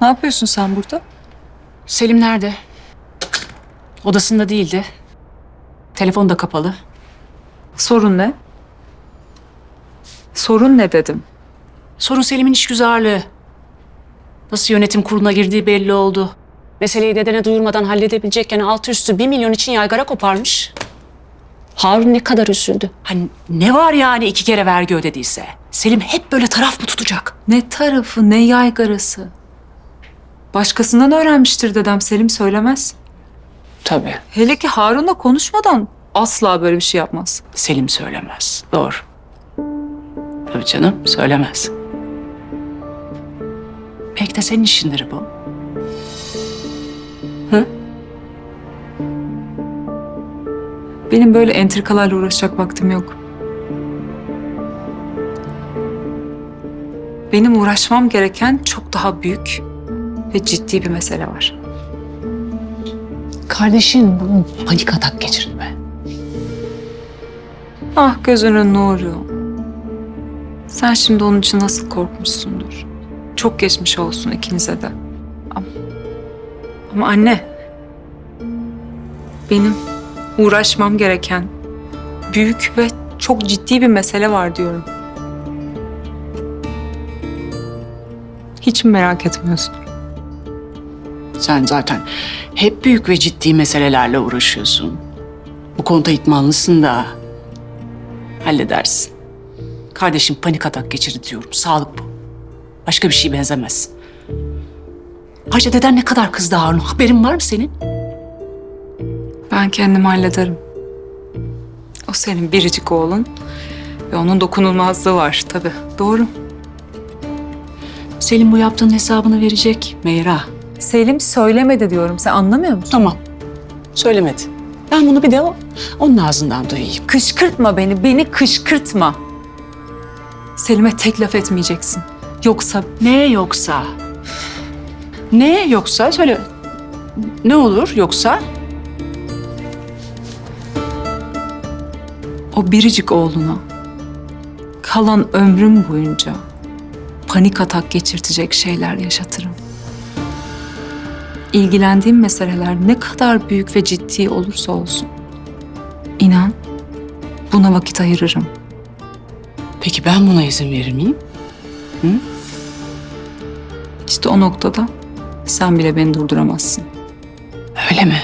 Ne yapıyorsun sen burada? Selim nerede? Odasında değildi. Telefon da kapalı. Sorun ne? Sorun ne dedim. Sorun Selim'in işgüzarlığı. Nasıl yönetim kuruluna girdiği belli oldu. Meseleyi dedene duyurmadan halledebilecekken altı üstü bir milyon için yaygara koparmış. Harun ne kadar üzüldü. Hani ne var yani iki kere vergi ödediyse? Selim hep böyle taraf mı tutacak? Ne tarafı ne yaygarası. Başkasından öğrenmiştir dedem Selim söylemez. Tabii. Hele ki Harun'la konuşmadan asla böyle bir şey yapmaz. Selim söylemez. Doğru. Tabii canım söylemez. Belki de senin işindir bu. Benim böyle entrikalarla uğraşacak vaktim yok. Benim uğraşmam gereken çok daha büyük ve ciddi bir mesele var. Kardeşin panik atak geçirdi be. Ah gözünün nuru. Sen şimdi onun için nasıl korkmuşsundur. Çok geçmiş olsun ikinize de. Ama, ama anne. Benim uğraşmam gereken büyük ve çok ciddi bir mesele var diyorum. Hiç mi merak etmiyorsun? Sen zaten hep büyük ve ciddi meselelerle uğraşıyorsun. Bu konuda itmanlısın da halledersin. Kardeşim panik atak geçirdi diyorum. Sağlık bu. Başka bir şey benzemez. Ayrıca deden ne kadar kızdı Harun. Haberin var mı senin? Ben kendim hallederim. O senin biricik oğlun ve onun dokunulmazlığı var tabii. Doğru. Selim bu yaptığın hesabını verecek Meyra. Selim söylemedi diyorum. Sen anlamıyor musun? Tamam. Söylemedi. Ben bunu bir de o- onun ağzından duyayım. Kışkırtma beni, beni kışkırtma. Selim'e tek laf etmeyeceksin. Yoksa Ne yoksa? Ne yoksa söyle. Ne olur yoksa? o biricik oğluna kalan ömrüm boyunca panik atak geçirtecek şeyler yaşatırım. İlgilendiğim meseleler ne kadar büyük ve ciddi olursa olsun. inan buna vakit ayırırım. Peki ben buna izin verir miyim? İşte o noktada sen bile beni durduramazsın. Öyle mi?